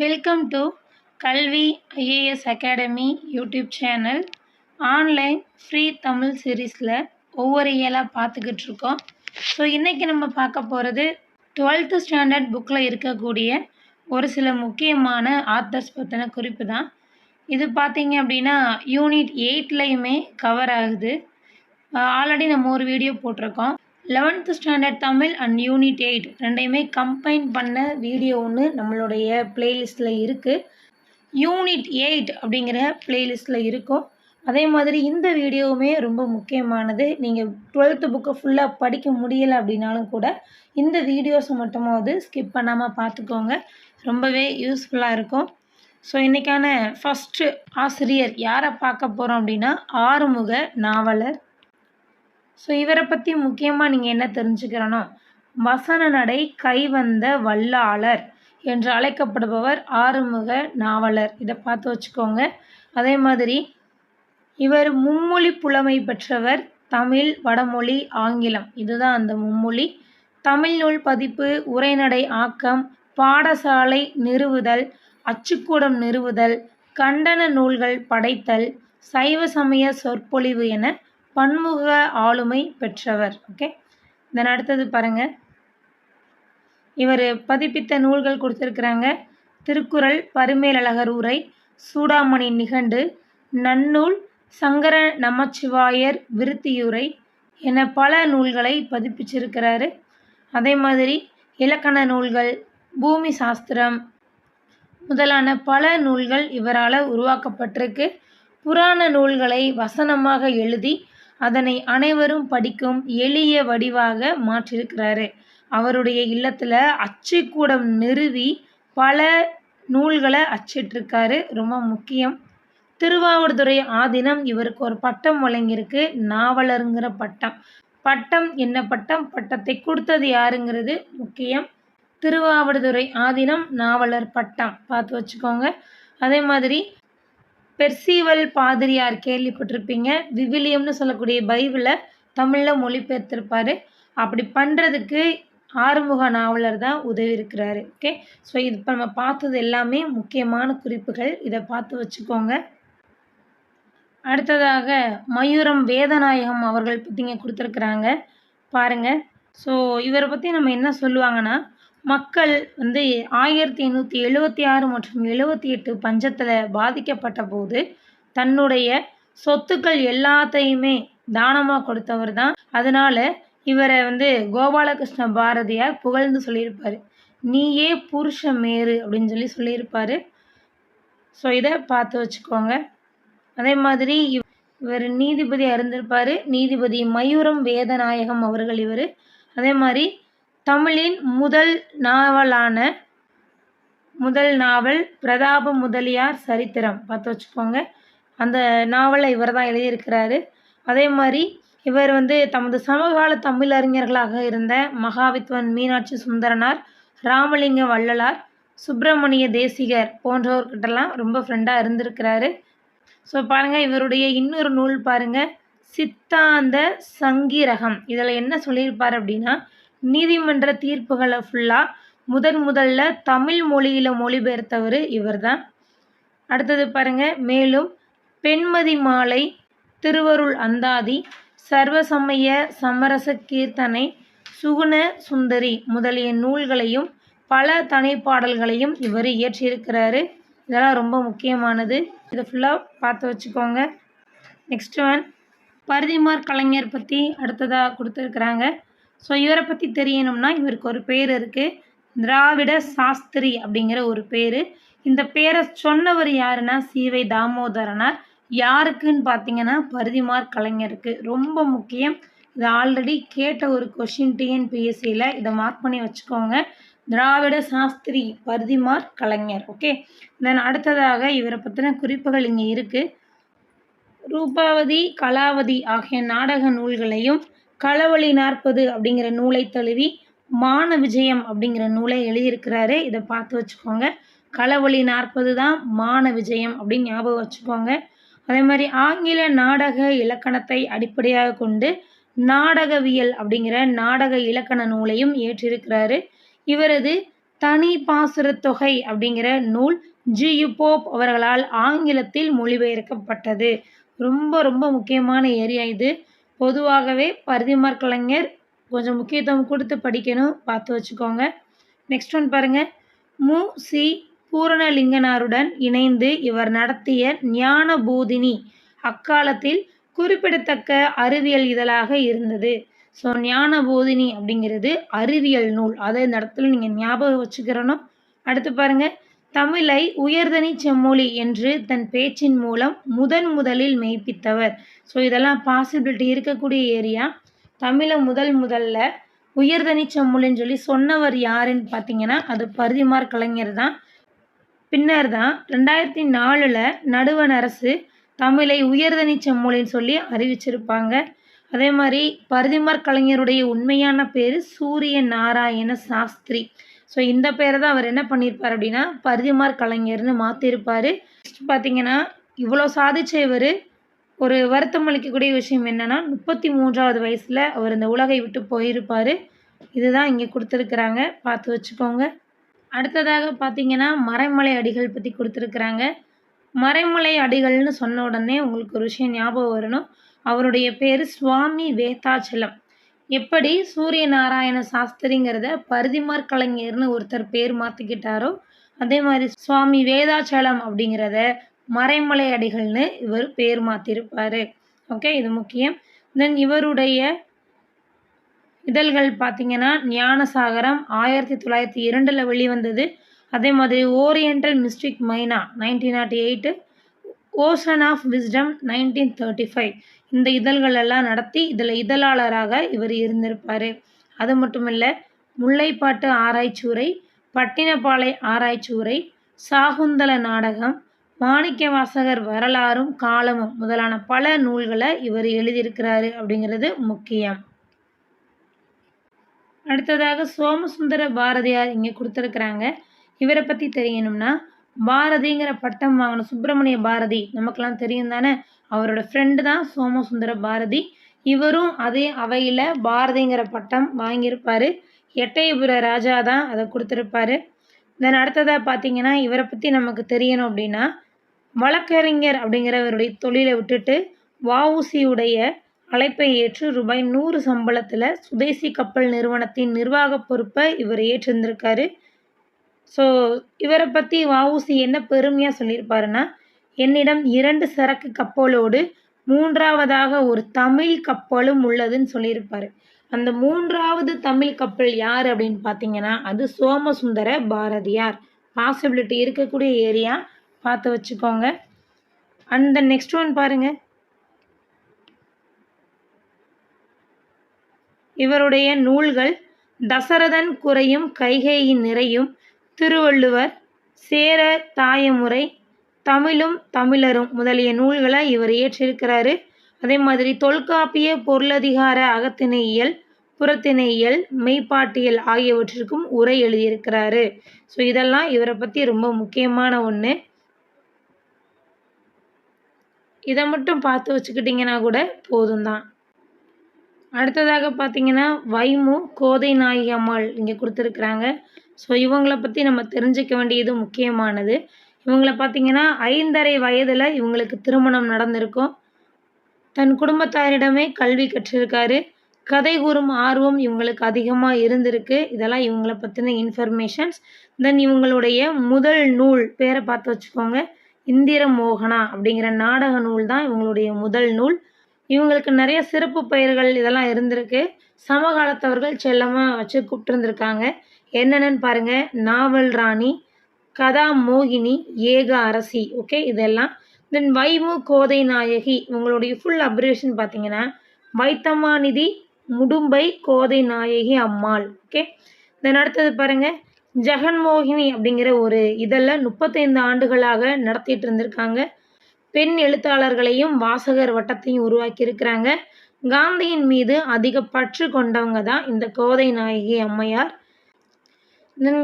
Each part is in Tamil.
Welcome to Kalvi IAS academy YouTube channel online free Tamil சீரீஸில் ஒவ்வொரு இயலாக பார்த்துக்கிட்டு இருக்கோம். ஸோ இன்றைக்கி நம்ம பார்க்க போகிறது டுவெல்த்து ஸ்டாண்டர்ட் புக்கில் இருக்கக்கூடிய ஒரு சில முக்கியமான ஆத்தர்ஸ் பற்றின குறிப்பு தான். இது பார்த்தீங்க அப்படின்னா யூனிட் எயிட்லேயுமே கவர் ஆகுது. ஆல்ரெடி நம்ம ஒரு வீடியோ போட்டிருக்கோம். Eleventh standard Tamil and unit eight ரெண்டையுமே கம்பைன் பண்ண வீடியோ ஒன்று நம்மளுடைய ப்ளேலிஸ்ட்டில் இருக்குது யூனிட் எயிட் அப்படிங்கிற ப்ளேலிஸ்ட்டில் இருக்கும். அதே மாதிரி இந்த வீடியோவுமே ரொம்ப முக்கியமானது. நீங்கள் டுவெல்த்து புக்கை ஃபுல்லாக படிக்க முடியலை அப்படின்னாலும் கூட இந்த வீடியோஸை மட்டுமாவது ஸ்கிப் பண்ணாமல் பார்த்துக்கோங்க ரொம்பவே யூஸ்ஃபுல்லாக இருக்கும். ஸோ இன்றைக்கான ஃபஸ்ட்டு ஆசிரியர் யாரை பார்க்க போகிறோம் அப்படின்னா ஆறுமுக நாவலர் ஸோ இவரை பற்றி முக்கியமாக நீங்கள் என்ன தெரிஞ்சுக்கிறணும் வசன நடை கைவந்த வல்லாளர் என்று அழைக்கப்படுபவர் ஆறுமுக நாவலர். இதை பார்த்து வச்சுக்கோங்க. அதே மாதிரி இவர் மும்மொழி புலமை பெற்றவர் தமிழ் வடமொழி ஆங்கிலம். இதுதான் அந்த மும்மொழி. தமிழ் நூல் பதிப்பு உரைநடை ஆக்கம் பாடசாலை நிறுவுதல் அச்சுக்கூடம் நிறுவுதல் கண்டன நூல்கள் படைத்தல் சைவ சமய சொற்பொழிவு என பன்முக ஆளுமை பெற்றவர். ஓகே தென் அடுத்தது பாருங்கள் இவர் பதிப்பித்த நூல்கள் கொடுத்துருக்குறாங்க. திருக்குறள் பருமேலழகர் உரை சூடாமணி நிகண்டு நன்னூல் சங்கர நமச்சிவாயர் விருத்தியுரை என பல நூல்களை பதிப்பிச்சிருக்கிறாரு. அதே மாதிரி இலக்கண நூல்கள் பூமி சாஸ்திரம் முதலான பல நூல்கள் இவரால் உருவாக்கப்பட்டிருக்கு. புராண நூல்களை வசனமாக எழுதி அதனை அனைவரும் படிக்கும் எளிய வடிவாக மாற்றியிருக்கிறாரு. அவருடைய இல்லத்தில் அச்சுக்கூடம் நிறுவி பல நூல்களை அச்சிட்டிருக்காரு. ரொம்ப முக்கியம். திருவாவூர்துறை ஆதீனம் இவருக்கு ஒரு பட்டம் வழங்கியிருக்கு. நாவலருங்கிற பட்டம். பட்டம் என்ன பட்டம்? பட்டத்தை கொடுத்தது யாருங்கிறது முக்கியம். திருவாவடுதுறை ஆதீனம் நாவலர் பட்டம். பார்த்து வச்சுக்கோங்க. அதே மாதிரி பெர்சீவல் பாதிரியார் கேள்விப்பட்டிருப்பீங்க. விவிலியம்னு சொல்லக்கூடிய பைபிளை தமிழில் மொழிபெயர்த்திருப்பார். அப்படி பண்ணுறதுக்கு ஆறுமுக நாவலர் தான் உதவி இருக்கிறாரு ஓகே? ஸோ இது இப்போ நம்ம பார்த்தது எல்லாமே முக்கியமான குறிப்புகள். இதை பார்த்து வச்சுக்கோங்க. அடுத்ததாக மயூரம் வேதநாயகம் அவர்கள் பற்றிங்க கொடுத்துருக்குறாங்க. பாருங்கள் ஸோ இவரை பற்றி நம்ம என்ன சொல்லுவாங்கன்னா மக்கள் வந்து ஆயிரத்தி எண்ணூற்றி எழுபத்தி ஆறு மற்றும் எழுபத்தி எட்டு பஞ்சத்தில் பாதிக்கப்பட்ட போது தன்னுடைய சொத்துக்கள் எல்லாத்தையுமே தானமாக கொடுத்தவர் தான். அதனால் இவரை வந்து கோபாலகிருஷ்ண பாரதியார் புகழ்ந்து சொல்லியிருப்பார். நீயே புருஷ மேரு அப்படின்னு சொல்லி சொல்லியிருப்பார். ஸோ இதை பார்த்து வச்சுக்கோங்க. அதே மாதிரி இவர் நீதிபதி அறிந்திருப்பார் நீதிபதி மயூரம் வேதநாயகம் அவர்கள் இவர். அதே மாதிரி தமிழின் முதல் நாவலான முதல் நாவல் பிரதாப முதலியார் சரித்திரம். பார்த்து வச்சுக்கோங்க. அந்த நாவலை இவர் தான் எழுதியிருக்கிறாரு. அதே மாதிரி இவர் வந்து தமது சமகால தமிழறிஞர்களாக இருந்த மகாவித்வன் மீனாட்சி சுந்தரனார் ராமலிங்க வள்ளலார் சுப்பிரமணிய தேசிகர் போன்றவர்கிட்டலாம் ரொம்ப ஃப்ரெண்டாக இருந்திருக்கிறாரு. ஸோ பாருங்கள் இவருடைய இன்னொரு நூல் பாருங்கள் சித்தாந்த சங்கீரகம். இதில் என்ன சொல்லியிருப்பார் அப்படின்னா நீதிமன்ற தீர்ப்புகளை ஃபுல்லாக முதன் முதல்ல தமிழ் மொழியில் மொழிபெயர்த்தவர் இவர் தான் அடுத்தது பாருங்கள் மேலும் பெண்மதி மாலை திருவருள் அந்தாதி சர்வசமய சமரச கீர்த்தனை சுகுண சுந்தரி முதலிய நூல்களையும் பல தனிப்பாடல்களையும் இவர் இயற்றியிருக்கிறாரு. இதெல்லாம் ரொம்ப முக்கியமானது. இதை ஃபுல்லாக பார்த்து வச்சுக்கோங்க. நெக்ஸ்ட் ஒன் பரிதிமார் கலைஞர் பற்றி அடுத்ததாக கொடுத்துருக்குறாங்க. ஸோ இவரை பற்றி தெரியணும்னா இவருக்கு ஒரு பேர் இருக்குது திராவிட சாஸ்திரி அப்படிங்கிற ஒரு பேர். இந்த பேரை சொன்னவர் யாருன்னா சீவை தாமோதரனார். யாருக்குன்னு பார்த்தீங்கன்னா பரிதிமார் கலைஞருக்கு. ரொம்ப முக்கியம். இது ஆல்ரெடி கேட்ட ஒரு கொஷின் டிஎன்பிஎஸ்சியில் இதை மார்க் பண்ணி வச்சுக்கோங்க. திராவிட சாஸ்திரி பரிதிமார் கலைஞர். ஓகே தென் அடுத்ததாக இவரை பற்றின குறிப்புகள் இங்கே இருக்குது ரூபாவதி கலாவதி ஆகிய நாடக நூல்களையும் களவழி நாற்பது அப்படிங்கிற நூலை தழுவி மான விஜயம் அப்படிங்கிற நூலை எழுதியிருக்கிறாரு. இதை பார்த்து வச்சுக்கோங்க. களவழி நாற்பது தான் மான விஜயம் அப்படின்னு ஞாபகம் வச்சுக்கோங்க. அதே மாதிரி ஆங்கில நாடக இலக்கணத்தை அடிப்படையாக கொண்டு நாடகவியல் அப்படிங்கிற நாடக இலக்கண நூலையும் ஏற்றிருக்கிறாரு. இவரது தனி பாசுரத்தொகை அப்படிங்கிற நூல் ஜி யு போப் அவர்களால் ஆங்கிலத்தில் மொழிபெயர்க்கப்பட்டது. ரொம்ப ரொம்ப முக்கியமான ஏரியா இது. பொதுவாகவே பரிதிமார் கலைஞர் கொஞ்சம் முக்கியத்துவம் கொடுத்து படிக்கணும் பார்த்து வச்சுக்கோங்க. நெக்ஸ்ட் ஒன் பாருங்கள் மு. சி. பூரணலிங்கனாருடன் இணைந்து இவர் நடத்திய ஞான பூதினி அக்காலத்தில் குறிப்பிடத்தக்க அறிவியல் இதழாக இருந்தது. ஸோ ஞான போதினி அப்படிங்கிறது அறிவியல் நூல். அதை இந்த இடத்துல நீங்கள் ஞாபகம் வச்சுக்கிறணும். அடுத்து பாருங்கள் தமிழை உயர்தனி செம்மொழி என்று தன் பேச்சின் மூலம் முதன் முதலில் மெய்ப்பித்தவர். ஸோ இதெல்லாம் பாசிபிலிட்டி இருக்கக்கூடிய ஏரியா தமிழை முதல் முதல்ல உயர்தனி செம்மொழின்னு சொல்லி சொன்னவர் யாருன்னு பார்த்தீங்கன்னா அது பரிதிமார் கலைஞர் தான். பின்னர் தான் ரெண்டாயிரத்தி நாலில் நடுவண் அரசு தமிழை உயர்தனி செம்மொழின்னு சொல்லி அறிவிச்சிருப்பாங்க. அதே மாதிரி பரிதிமார் கலைஞருடைய உண்மையான பேர் சூரிய நாராயண சாஸ்திரி. ஸோ இந்த பேரை தான் அவர் என்ன பண்ணியிருப்பார் அப்படின்னா பரிதிமார் கலைஞர்னு மாற்றிருப்பார் நெக்ஸ்ட் பார்த்தீங்கன்னா இவ்வளோ சாதிச்ச இவர் ஒரு வருத்தம் அளிக்கக்கூடிய விஷயம் என்னென்னா முப்பத்தி மூன்றாவது வயசில் அவர் இந்த உலகை விட்டு போயிருப்பார். இதுதான் இங்கே கொடுத்துருக்குறாங்க. பார்த்து வச்சுக்கோங்க. அடுத்ததாக பார்த்தீங்கன்னா மறைமலை அடிகள் பற்றி கொடுத்துருக்குறாங்க. மறைமலை அடிகள்னு சொன்ன உடனே உங்களுக்கு ஒரு விஷயம் ஞாபகம் வரணும். அவருடைய பேர் சுவாமி வேதாச்சலம். எப்படி சூரிய நாராயண சாஸ்திரிங்கிறத பரிதிமார் கலைஞர்னு ஒருத்தர் பேர் மாற்றிக்கிட்டாரோ அதே மாதிரி சுவாமி வேதாச்சலம் அப்படிங்கிறத மறைமலை அடிகள்னு இவர் பேர் மாற்றிருப்பார் ஓகே இது முக்கியம். தென் இவருடைய இதழ்கள் பார்த்தீங்கன்னா ஞானசாகரம் ஆயிரத்தி தொள்ளாயிரத்தி இரண்டில் வெளிவந்தது. அதே மாதிரி oriental mystic myna nineteen nought eight ocean of wisdom nineteen thirty five இந்த இதழ்கள் எல்லாம் நடத்தி இதில் இதழாளராக இவர் இருந்திருப்பார். அது மட்டும் இல்லை முல்லைப்பாட்டு ஆராய்ச்சியுரை பட்டினப்பாலை ஆராய்ச்சியுரை சாகுந்தல நாடகம் மாணிக்க வாசகர் வரலாறும் காலமும் முதலான பல நூல்களை இவர் எழுதியிருக்கிறாரு அப்படிங்கிறது முக்கியம். அடுத்ததாக சோமசுந்தர பாரதியார் இங்கே கொடுத்துருக்குறாங்க. இவரை பற்றி தெரியணும்னா பாரதிங்கிற பட்டம் வாங்கின சுப்பிரமணிய பாரதி. நமக்கெல்லாம் தெரியும் தானே? அவரோட ஃப்ரெண்டு தான் சோமசுந்தர பாரதி. இவரும் அதே அவையில் பாரதிங்கிற பட்டம் வாங்கியிருப்பார். எட்டயபுர ராஜா தான் அதை கொடுத்துருப்பாரு. தென் அடுத்ததாக பார்த்தீங்கன்னா இவரை பற்றி நமக்கு தெரியணும் அப்படின்னா வழக்கறிஞர் அப்படிங்கிறவருடைய தொழிலை விட்டுட்டு வஉசியுடைய அழைப்பை ஏற்று ரூபாய் நூறு சம்பளத்தில் சுதேசி கப்பல் நிறுவனத்தின் நிர்வாக பொறுப்பை இவர் ஏற்றிருந்திருக்காரு. ஸோ இவரை பற்றி வஉசி என்ன பெருமையாக சொல்லியிருப்பாருன்னா என்னிடம் இரண்டு சரக்கு கப்பலோடு மூன்றாவதாக ஒரு தமிழ் கப்பலும் உள்ளதுன்னு சொல்லியிருப்பாரு. அந்த மூன்றாவது தமிழ் கப்பல் யார் அப்படின்னு பார்த்தீங்கன்னா அது சோமசுந்தர பாரதியார். பாசிபிலிட்டி இருக்கக்கூடிய ஏரியா பார்த்து வச்சுக்கோங்க. அந்த நெக்ஸ்ட் ஒன் பாருங்க. இவருடைய நூல்கள் தசரதன் குறையும் கைகேயின் நிறையும் திருவள்ளுவர் சேர தாயமுறை தமிழும் தமிழரும் முதலிய நூல்களை இவர் இயற்றியிருக்கிறாரு அதே மாதிரி தொல்காப்பிய பொருளதிகார அகத்திணையியல் புறத்திணையியல் மெய்ப்பாட்டியல் ஆகியவற்றிற்கும் உரை எழுதியிருக்கிறாரு. ஸோ இதெல்லாம் இவரை பற்றி ரொம்ப முக்கியமான ஒன்று இதை மட்டும் பார்த்து வச்சுக்கிட்டிங்கன்னா கூட போதும் தான் அடுத்ததாக பார்த்தீங்கன்னா வைமு கோதை நாயகி அம்மாள் இங்கே கொடுத்துருக்குறாங்க. ஸோ இவங்களை பற்றி நம்ம தெரிஞ்சுக்க வேண்டியது முக்கியமானது. இவங்களை பார்த்திங்கன்னா ஐந்தரை வயதில் இவங்களுக்கு திருமணம் நடந்திருக்கும். தன் குடும்பத்தாரிடமே கல்வி கற்றிருக்காரு. கதை கூறும் ஆர்வம் இவங்களுக்கு அதிகமாக இருந்திருக்கு. இதெல்லாம் இவங்களை பற்றின இன்ஃபர்மேஷன்ஸ் தென் இவங்களுடைய முதல் நூல் பேரை பார்த்து வச்சுக்கோங்க. இந்திர மோகனா அப்படிங்கிற நாடக நூல் தான் இவங்களுடைய முதல் நூல். இவங்களுக்கு நிறைய சிறப்பு பெயர்கள் இதெல்லாம் இருந்திருக்கு. சமகாலத்தவர்கள் செல்லமாக வச்சு கூப்பிட்டுருந்துருக்காங்க. என்னென்னு பாருங்கள் நாவல் ராணி கதா மோகினி ஏக அரசி. ஓகே இதெல்லாம். தென் வைமு கோதை நாயகி. உங்களுடைய ஃபுல் அப்ரேஷன் பார்த்தீங்கன்னா வைத்தமாநிதி முடும்பை கோதை நாயகி அம்மாள். ஓகே தென் அடுத்தது பாருங்கள் ஜெகன்மோகினி அப்படிங்கிற ஒரு இதெல்லாம் முப்பத்தைந்து ஆண்டுகளாக நடத்திட்டு இருந்திருக்காங்க. பெண் எழுத்தாளர்களையும் வாசகர் வட்டத்தையும் உருவாக்கி இருக்கிறாங்க. காந்தியின் மீது அதிக பற்று கொண்டவங்க தான் இந்த கோதை நாயகி அம்மையார்.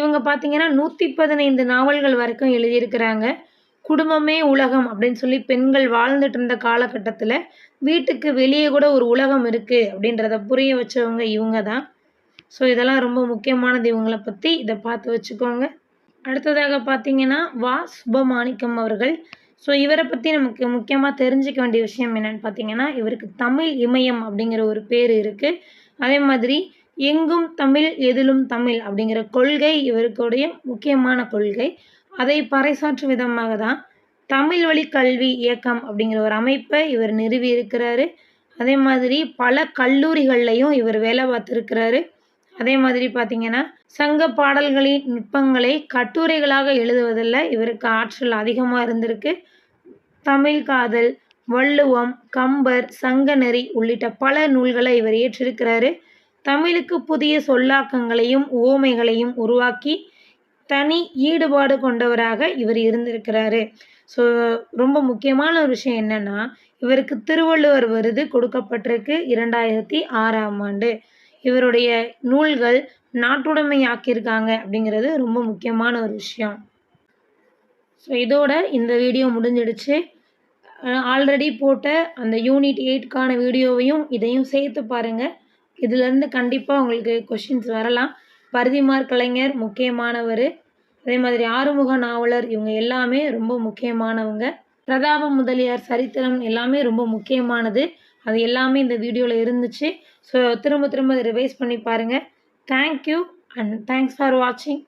இவங்க பார்த்தீங்கன்னா நூற்றி பதினைந்து நாவல்கள் வரைக்கும் எழுதியிருக்கிறாங்க. குடும்பமே உலகம் அப்படின்னு சொல்லி பெண்கள் வாழ்ந்துட்டு இருந்த காலகட்டத்தில் வீட்டுக்கு வெளியே கூட ஒரு உலகம் இருக்குது அப்படின்றத புரிய வச்சவங்க இவங்க தான். ஸோ இதெல்லாம் ரொம்ப முக்கியமானது இவங்கள பற்றி இதை பார்த்து வச்சுக்கோங்க. அடுத்ததாக பார்த்தீங்கன்னா வா சுபமாணிக்கம் அவர்கள். ஸோ இவரை பற்றி நமக்கு முக்கியமாக தெரிஞ்சுக்க வேண்டிய விஷயம் என்னென்னு பார்த்தீங்கன்னா இவருக்கு தமிழ் இமயம் அப்படிங்கிற ஒரு பேர் இருக்குது அதே மாதிரி எங்கும் தமிழ் எதிலும் தமிழ் அப்படிங்கிற கொள்கை இவருக்குடைய முக்கியமான கொள்கை. அதை பறைசாற்றும் விதமாக தான் தமிழ் வழி கல்வி இயக்கம் அப்படிங்கிற ஒரு அமைப்பை இவர் நிறுவி இருக்கிறாரு. அதே மாதிரி பல கல்லூரிகள்லையும் இவர் வேலை பார்த்துருக்கிறாரு. அதே மாதிரி பார்த்தீங்கன்னா சங்க பாடல்களின் நுட்பங்களை கட்டுரைகளாக எழுதுவதில் இவருக்கு ஆற்றல் அதிகமாக இருந்திருக்கு. தமிழ் காதல் வள்ளுவம் கம்பர் சங்கநெறி உள்ளிட்ட பல நூல்களை இவர் ஏற்றிருக்கிறாரு தமிழுக்கு புதிய சொல்லாக்கங்களையும் உவமைகளையும் உருவாக்கி தனி ஈடுபாடு கொண்டவராக இவர் இருந்திருக்கிறாரு. ஸோ ரொம்ப முக்கியமான ஒரு விஷயம் என்னன்னா இவருக்கு திருவள்ளுவர் விருது கொடுக்கப்பட்டிருக்கு இரண்டாயிரத்தி ஆறாம் ஆண்டு. இவருடைய நூல்கள் நாட்டுடைமை ஆக்கியிருக்காங்க அப்படிங்கிறது ரொம்ப முக்கியமான ஒரு விஷயம். ஸோ இதோட இந்த வீடியோ முடிஞ்சிடுச்சு. ஆல்ரெடி போட்ட அந்த யூனிட் எயிட்கான வீடியோவையும் இதையும் சேர்த்து பாருங்கள் இதுலேருந்து கண்டிப்பாக உங்களுக்கு கொஷின்ஸ் வரலாம். பரிதிமார் கலைஞர் முக்கியமானவர். அதே மாதிரி ஆறுமுக நாவலர் இவங்க எல்லாமே ரொம்ப முக்கியமானவங்க. பிரதாப முதலியார் சரித்திரம் எல்லாமே ரொம்ப முக்கியமானது. அது எல்லாமே இந்த வீடியோவில் இருந்துச்சு. ஸோ திரும்ப திரும்ப ரிவைஸ் பண்ணி பாருங்கள் தேங்க்யூ அண்ட் தேங்க்ஸ் ஃபார் வாட்சிங்